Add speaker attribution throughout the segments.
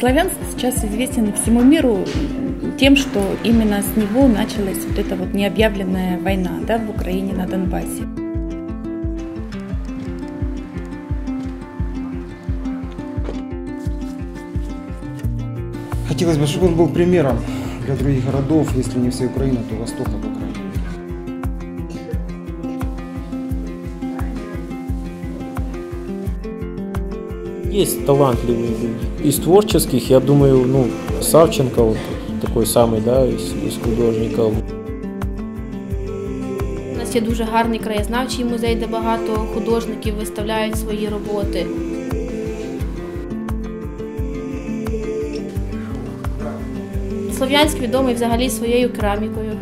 Speaker 1: Славянск сейчас известен всему миру тем, что именно с него началась вот эта вот необъявленная война да, в Украине на Донбассе.
Speaker 2: Хотелось бы, чтобы он был примером для других городов, если не всей Украины, то Востока, по
Speaker 3: Есть талантливые люди. Из творческих, я думаю, ну, Савченко вот такой самый, да, из, из художников.
Speaker 4: У нас є дуже гарний краєзнавчий музей, де багато художників виставляють свої роботи. Слов'янськ відомий взагалі своєю керамікою.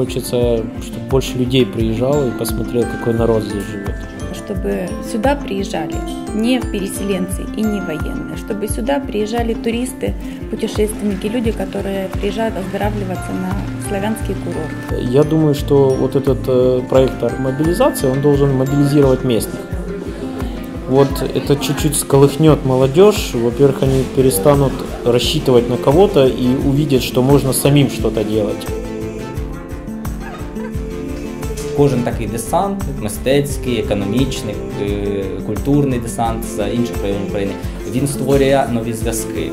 Speaker 3: Хочется, чтобы больше людей приезжало и посмотрел, какой народ здесь живет.
Speaker 1: Чтобы сюда приезжали не переселенцы и не военные, чтобы сюда приезжали туристы, путешественники, люди, которые приезжают оздоравливаться на славянский курорт.
Speaker 3: Я думаю, что вот этот э, проект мобилизации, он должен мобилизировать местных. Вот это чуть-чуть сколыхнет молодежь. Во-первых, они перестанут рассчитывать на кого-то и увидят, что можно самим что-то делать.
Speaker 5: Кожен такий десант, мистецький, економічний, е, культурний десант з інших районів України, він створює нові зв'язки.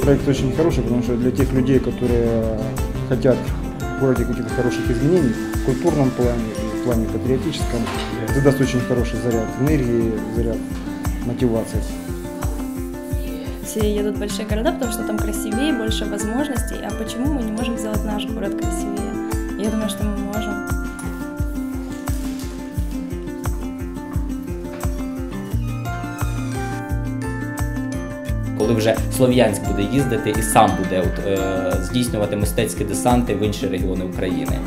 Speaker 2: Проект очень хороший, потому что для тех людей, которые хотят в городе каких-то хороших изменений в культурном плане и в плане патриотическом, это даст очень хороший заряд энергии, заряд мотивации.
Speaker 6: Все едут в большие города, потому что там красивее, больше возможностей. А почему мы не можем сделать наш город красивее? Я думаю, что мы можем.
Speaker 5: Коли вже Слов'янськ буде їздити і сам буде от, е, здійснювати мистецькі десанти в інші регіони України.